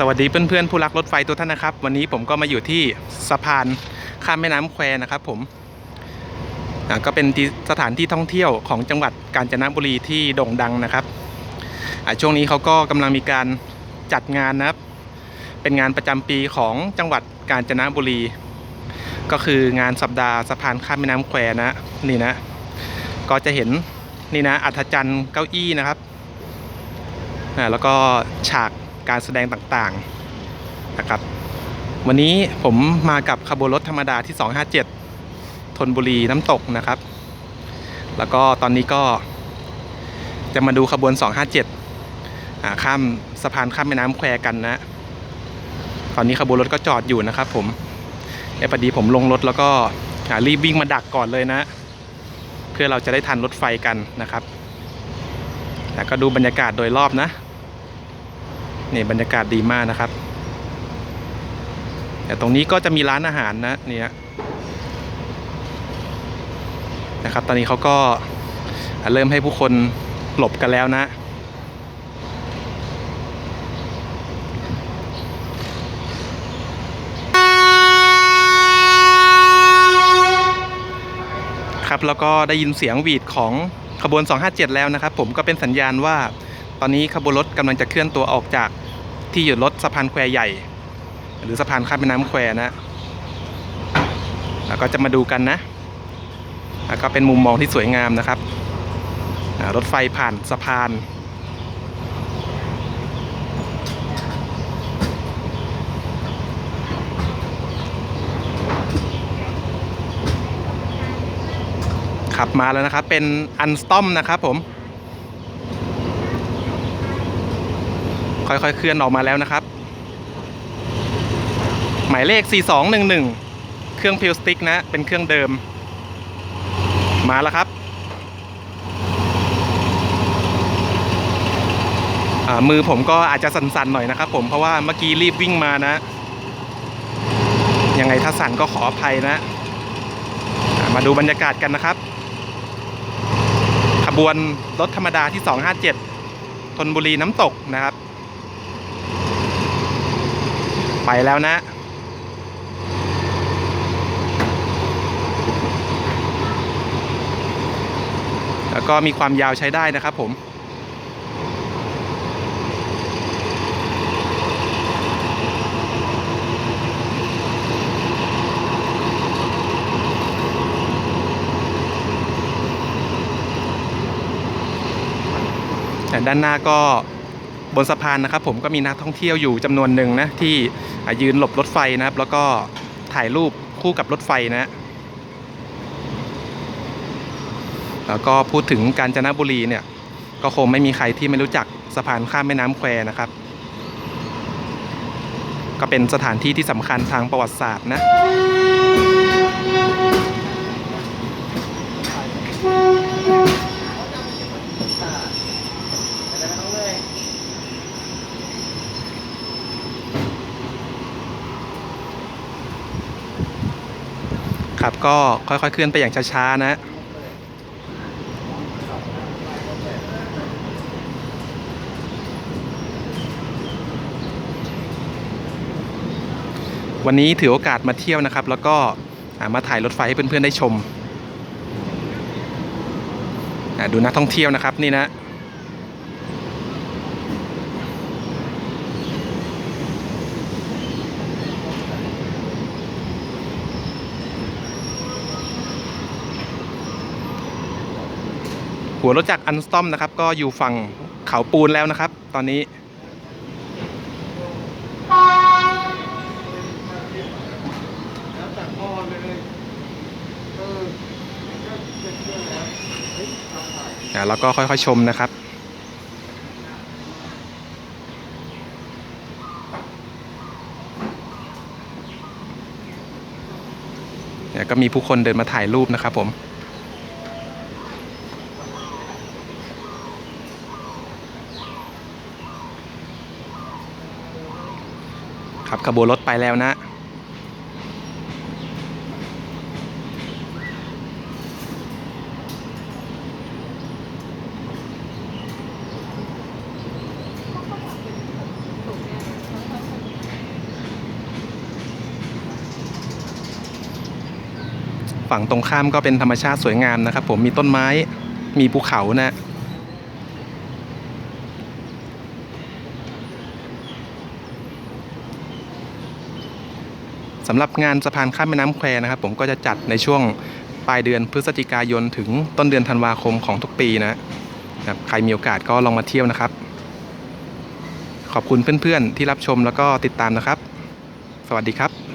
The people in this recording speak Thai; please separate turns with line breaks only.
สวัสดีเพื่อนๆผู้รักรถไฟทุกท่านนะครับ วันนี้ผมก็มาอยู่ที่สะพานข้ามแม่น้ำแควนะครับ ผมก็เป็นสถานที่ท่องเที่ยวของจังหวัดกาญจนบุรีที่โด่งดังนะครับช่วงนี้เขาก็กำลังมีการจัดงานนะครับ เป็นงานประจำปีของจังหวัดกาญจนบุรี ก็คืองานสัปดาห์สะพานข้ามแม่น้ำแควนะนี่นะ ก็จะเห็นนี่นะอัธจันทร์เก้าอี้นะครับแล้วก็ฉาก การแสดงต่างๆนะครับ วันนี้ผมมากับขบวนรถธรรมดาที่ 257ธนบุรีน้ำตกนะครับ แล้วก็ตอนนี้ก็จะมาดูขบวน 257ข้ามสะพานข้ามแม่น้ำแควกันนะ ตอนนี้ขบวนรถก็จอดอยู่นะครับผมเอ้พอดีผมลงรถแล้วก็รีบวิ่งมาดักก่อนเลยนะ เพื่อเราจะได้ทันรถไฟกันนะครับแล้วก็ดูบรรยากาศโดยรอบนะ นี่บรรยากาศดีมากนะครับแต่ตรงนี้ก็จะมีร้านอาหารนะเนี่ยนะครับ ตอนนี้เขาก็เริ่มให้ผู้คนหลบกันแล้วนะ ครับแล้วก็ได้ยินเสียงหวีดของขบวน 257 แล้วนะครับ ผมก็เป็นสัญญาณว่าตอนนี้ขบวนรถกำลังจะเคลื่อนตัวออกจาก ที่หยุดรถสะพานแควใหญ่ หรือสะพานข้ามแม่น้ำแควนะ แล้วก็จะมาดูกันนะ แล้วก็เป็นมุมมองที่สวยงามนะครับ รถไฟผ่านสะพานขับมาแล้วนะครับ เป็นอันสตอมนะครับผม ค่อยๆ เคลื่อนออกมาแล้วนะครับ หมายเลข 4211 เครื่องพิวสติกนะ เป็นเครื่องเดิม มาแล้วครับมือผมก็อาจจะสั่นๆหน่อยนะครับผมเพราะว่าเมื่อกี้รีบวิ่งมานะ ยังไงถ้าสั่นก็ขออภัยนะ มาดูบรรยากาศกันนะครับ ขบวนรถธรรมดาที่ 257ธนบุรีน้ำตกนะครับ ไปแล้วนะ แล้วก็มีความยาวใช้ได้นะครับผมแต่ด้านหน้าก็ บนสะพานนะครับผมก็มีนักท่องเที่ยวอยู่จำนวนหนึ่งนะที่ยืนหลบรถไฟนะครับ แล้วก็ถ่ายรูปคู่กับรถไฟนะแล้วก็พูดถึงกาญจนบุรีเนี่ย ก็คงไม่มีใครที่ไม่รู้จักสะพานข้ามแม่น้ำแควนะครับ ก็เป็นสถานที่ที่สำคัญทางประวัติศาสตร์นะ ครับ ก็ค่อยๆเคลื่อนไปอย่างช้าๆนะวันนี้ถือโอกาสมาเที่ยวนะครับ แล้วก็มาถ่ายรถไฟให้เพื่อนๆได้ชม ดูนักท่องเที่ยวนะครับนี่นะ หัวรถจักรอันสตอมนะครับ ก็อยู่ฝั่งเขาปูนแล้วนะครับ ตอนนี้
แล้วเลยเออก็เรา
ก็ค่อยๆชมนะครับเนี่ยก็มีผู้คนเดินมาถ่ายรูปนะครับผม ขับขบวนรถไปแล้วนะฝั่งตรงข้ามก็เป็นธรรมชาติสวยงามนะครับ ผมมีต้นไม้มีภูเขานะ สำหรับงานสะพานข้ามแม่น้ำแควนะครับ ผมก็จะจัดในช่วงปลายเดือนพฤศจิกายนถึงต้นเดือนธันวาคมของทุกปีนะครับใครมีโอกาสก็ลองมาเที่ยวนะครับ ขอบคุณเพื่อนๆที่รับชมแล้วก็ติดตามนะครับ สวัสดีครับ